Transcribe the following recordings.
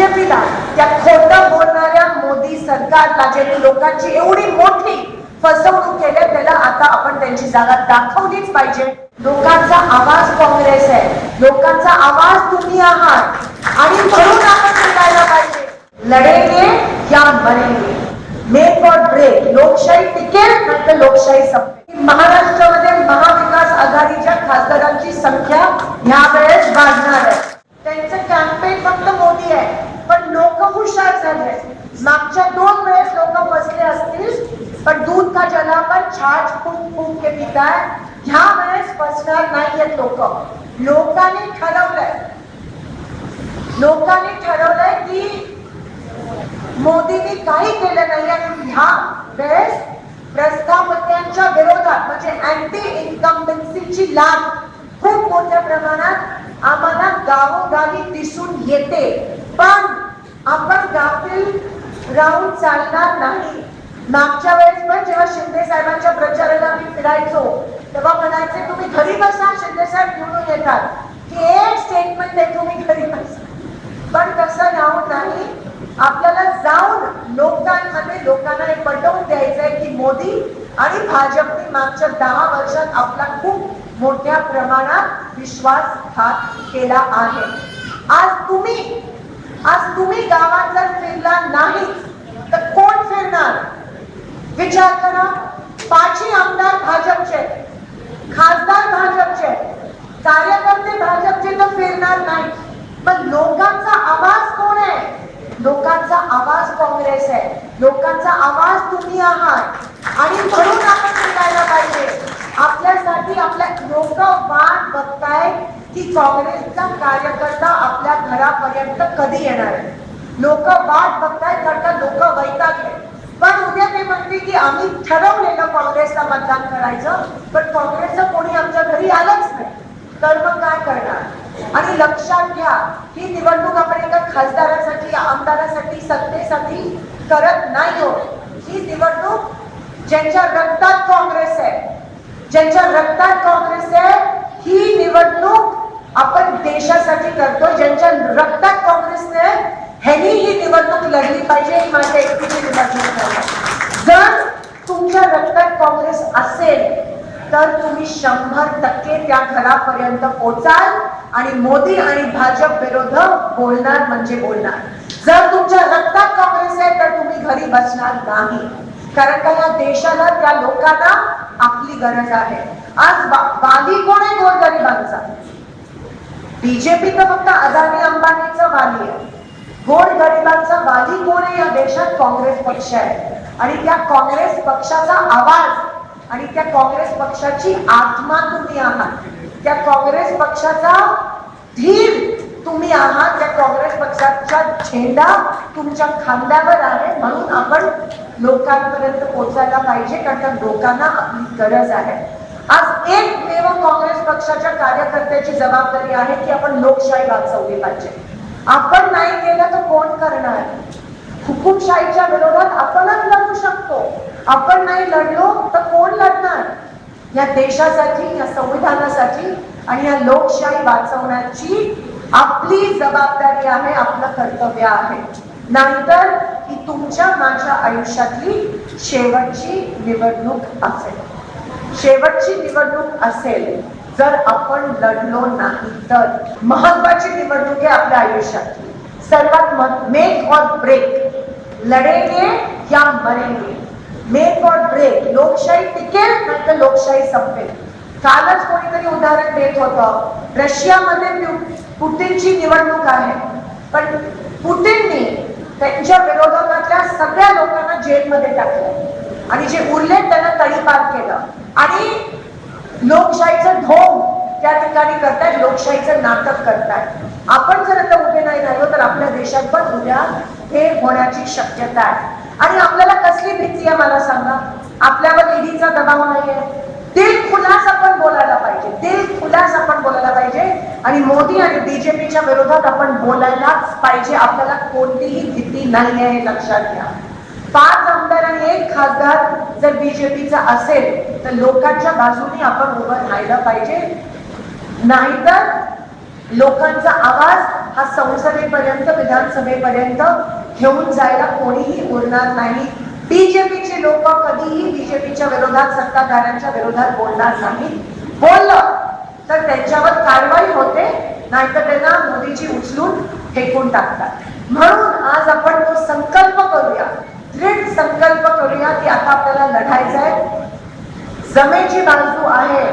बीजेपीला त्या खोटं बोलणाऱ्या मोदी सरकारला जे लोकांची एवढी मोठी फसवणूक केली त्याला आता आपण त्यांची जागा दाखवलीच पाहिजे. लोकांचा आवाज काँग्रेस आहे. लोकांचा आवाज तुम्ही आहात आणि म्हणून आपण शिकायला पाहिजे. लढेंगे या मरेंगे मेक और ब्रेक लोकशाही टिकेल नाही तर लोकशाही संपेल. महाराष्ट्रामध्ये महाविकास आघाडीच्या खासदारांची संख्या ह्या वेळेस वाढणार आहे. त्यांचं कॅम्पेन फक्त मोदी आहे पण लोक हुशार झाले आमच्या दोन वेळेस लोक बसले असतील पण दूध का जला पण छाछ फूक फूक के पिताय? ह्या वेळेस बसणार नाहीयेत लोक. लोकांनी ठरवलंय. लोकांनी ठरवलंय की मोदींनी काही केलं नाही आणि ह्या वेळेस प्रस्थापत्यांच्या विरोधात म्हणजे अँटी इन्कम्बन्सीची लाभ खूप मोठ्या प्रमाणात आम्हाला गावोगावी दिसून येते. पण आपण गावातील राहून चालणार नाही. मागच्या वेळेस पण जेव्हा शिंदे साहेबांच्या प्रचाराला मी फिरायचो तेव्हा म्हणायचे तुम्ही घरी बसा शिंदे साहेब निवडून येतात. की एक स्टेटमेंट आहे तुम्ही घरी बसा. पण तसं राहून नाही. आपल्याला जाऊन लोकांमध्ये लोकांना हे पटवून द्यायचंय की मोदी आणि भाजपने मागच्या दहा वर्षात आपला खूप मोठ्या प्रमाणात विश्वासघात केला आहे. आज तुम्ही आज तुम्ही गावात जर फिरला नाही विचार करा पाचही आमदार भाजपचे खासदार भाजपचे कार्यकर्ते भाजपचे तर फिरणार नाही पण लोकांचा आवाज कोण आहे? लोकांचा आवाज काँग्रेस आहे. लोकांचा आवाज तुम्ही आहात. आणि म्हणून आपण शिकायला पाहिजे. आपल्यासाठी आपल्या लोक वाट बघताय की काँग्रेसचा कार्यकर्ता आपल्या घरापर्यंत कधी येणार आहे? लोक वाट बघताय कारण लोक वैतागले पण उद्या ते म्हणते की आम्ही ठरवलेलं काँग्रेसला मतदान करायचं पण काँग्रेसचं कोणी आमच्या घरी आलंच नाही. तर मग काय करणार? आणि लक्षात घ्या ही निवडणूक आपण एका खासदारासाठी आमदारासाठी सत्तेसाठी करत नाही हो ही निवडणूक ज्यांच्या रक्तात काँग्रेस आहे ज्यांच्या रक्तात काँग्रेस आहे ही निवडणूक आपण देशासाठी करतो ज्यांच्या रक्तात काँग्रेसने ह्यांनी ही निवडणूक लढली पाहिजे ही माझ्या एकटीची निवडणूक जर तुमच्या रक्तात काँग्रेस असेल तर तुम्ही शंभर टक्के त्या घरापर्यंत पोचाल आणि मोदी आणि भाजप विरोध बोलणार म्हणजे बोलणार. जर तुमच्या रक्तात काँग्रेस आहे तर तुम्ही घरी बसणार नाही. कारण का या देशाला त्या लोकांना आपली गरज आहे. आज वा- कोण आहे गोरगरिबांचा बीजेपी तर फक्त अदानी अंबानीचं गोर गरिबांचा वाली कोण आहे या देशात काँग्रेस पक्ष आहे. आणि त्या काँग्रेस पक्षाचा आवाज आणि त्या काँग्रेस पक्षाची आत्मा तुम्ही आहात. त्या काँग्रेस पक्षाचा धीर तुम्ही आहात. त्या काँग्रेस पक्षाचा झेंडा तुमच्या खांद्यावर आहे म्हणून आपण लोकांपर्यंत पोहोचायला पाहिजे कारण त्या लोकांना आपली गरज आहे. आज एकमेव काँग्रेस पक्षाच्या कार्यकर्त्याची जबाबदारी आहे की आपण लोकशाही वाचवली पाहिजे. आपण नाही केलं तर कोण करणार? हुकुमशाहीच्या विरोधात आपणच लढू शकतो. आपण नाही लढलो तर कोण लढणार? या देशासाठी या संविधानासाठी आणि या लोकशाही वाचवण्याची आपली जबाबदारी आहे आपलं कर्तव्य आहे. नंतर ही तुमच्या माझ्या आयुष्यातली शेवटची निवडणूक असेल. शेवटची निवडणूक असेल. जर आपण लढलो नाही तर महत्वाची निवडणूक आहे आपल्या आयुष्यातली सर्वात मेक और ब्रेक लढेंगे या मरेंगे मेक और ब्रेक लोकशाही टिकेल नाही तर लोकशाही संपेल. कालच कोणीतरी उदाहरण देत होतं. रशियामध्ये पुतीनची निवडणूक आहे. पण पुटिनने त्यांच्या विरोधकातल्या सगळ्या लोकांना जेलमध्ये टाकलं. आणि जे उरले त्यांना तडीपार केलं. आणि लोकशाहीचं ढोंग त्या ठिकाणी करतायत लोकशाहीचं नाटक करतायत. आपण जर आता उभे नाही राहिलो तर आपल्या देशात पण उद्या हे होण्याची शक्यता आहे. आणि आपल्याला कसली भीती आहे मला सांगा? आपल्यावर ईडीचा दबाव नाहीये. दिल खुलास आपण बोलायला पाहिजे. दिल खुलास आपण बोलायला पाहिजे. आणि मोदी आणि बीजेपीच्या विरोधात आपण बोलायलाच पाहिजे. आपल्याला कोणतीही भीती नाही आहे हे लक्षात घ्या. पाच आमदार आणि एक खासदार जर बीजेपीचा असेल तर लोकांच्या बाजूने आपण उभं राहिलं पाहिजे. नाहीतर लोकांचा आवाज हा संसदेपर्यंत विधानसभेपर्यंत घेऊन जायला कोणीही उरणार नाही. बीजेपीचे लोक कधीही बीजेपीच्या विरोधात सत्ताधाऱ्यांच्या विरोधात बोलणार नाही. बोललं तर त्यांच्यावर कारवाई होते नाहीतर त्यांना मोदीजी उचलून फेकून टाकतात. म्हणून आज आपण तो संकल्प करूया. दृढ संकल्प करूया की आता आपल्याला लढायचं आहे जमेची बाजू आहे.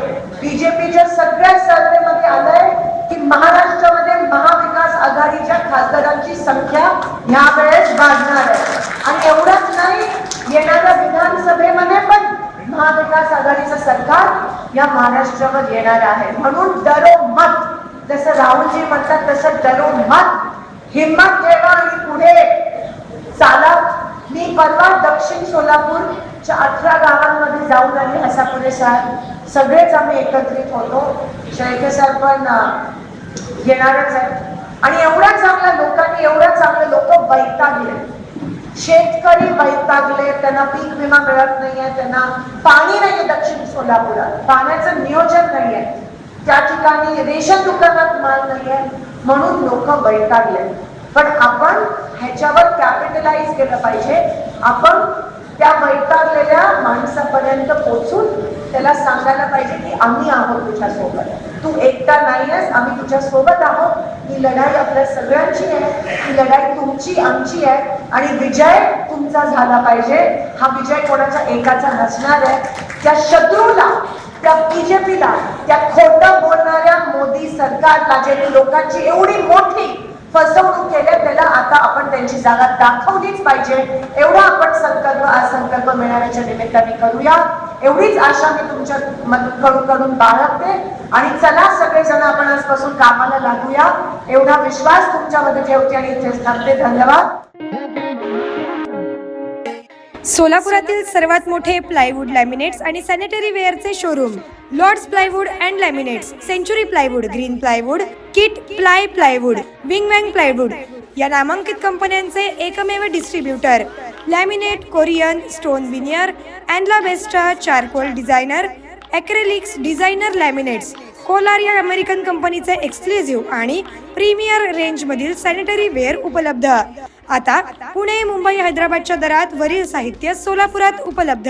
बीजेपीच्या सगळ्या सर्वेमध्ये आलंय की महाराष्ट्रामध्ये महाविकास आघाडीच्या खासदारांची संख्या यावेळेस वाढणार आहे. आणि एवढंच नाही येणाऱ्या विधानसभेमध्ये पण महाविकास आघाडीचं सरकार या महाराष्ट्रावर येणार आहे. म्हणून डरो मत जसं राहुलजी म्हणतात तसं डरो मत. हिम्मत ठेवा आणि पुढे चाला मी परवा दक्षिण सोलापूर अठरा गावांमध्ये जाऊन आली असा पुरेसा सगळेच आम्ही एकत्रित होतो. शेळके सर पण येणारच आहे आणि एवढ्या चांगल्या लोकांनी एवढ्या चांगले लोक वैतागले. शेतकरी वैतागले त्यांना पीक विमा मिळत नाहीये त्यांना पाणी नाहीये दक्षिण सोलापुरात. पाण्याचं नियोजन नाहीये. त्या ठिकाणी रेशन दुकानात माल नाहीये. म्हणून लोक वैतागले. पण आपण ह्याच्यावर कॅपिटलाइज केलं पाहिजे. आपण त्या वैतागलेल्या माणसापर्यंत पोहोचून त्याला सांगायला पाहिजे की आम्ही आहोत तुझ्यासोबत. तू एकटा नाहीयेस आम्ही तुझ्यासोबत आहोत. ही लढाई आपल्या सगळ्यांची आहे. ही लढाई तुमची आमची आहे. आणि विजय तुमचा झाला पाहिजे. हा विजय कोणाच्या एकाचा नसणार आहे. त्या शत्रूला त्या बीजेपीला त्या खोटं बोलणाऱ्या मोदी सरकारला ज्यांनी लोकांची एवढी मोठी फसवणूक केल्या त्याला आता आपण त्यांची जागा दाखवलीच पाहिजे. एवढा आपण संकल्प आज संकल्प मेळाव्याच्या निमित्ताने करूया. एवढीच आशा मी तुमच्या कडून करून बाळगते. आणि चला सगळेजण आपण आजपासून कामाला लागूया. एवढा विश्वास तुमच्यामध्ये ठेवते आणि इथेच थांबते. धन्यवाद. सोलापुरातील सर्वात मोठे प्लायवूड लॅमिनेट्स आणि sanitary वेअरचे showroom Lords plywood and laminates Century plywood green plywood Kit ply plywood Wing Wang plywood. या नामांकित कंपन्यांचे एकमेव distributor laminate Corian stone veneer अँडला बेस्टा charcoal designer acrylics designer laminates Kolar या अमेरिकन कंपनीचे एक्सक्लुझिव्ह आणि प्रीमियर रेंजमधील sanitary ware उपलब्ध. आता पुणे मुंबई हैदराबादच्या दरात वरील साहित्य सोलापुरात उपलब्ध.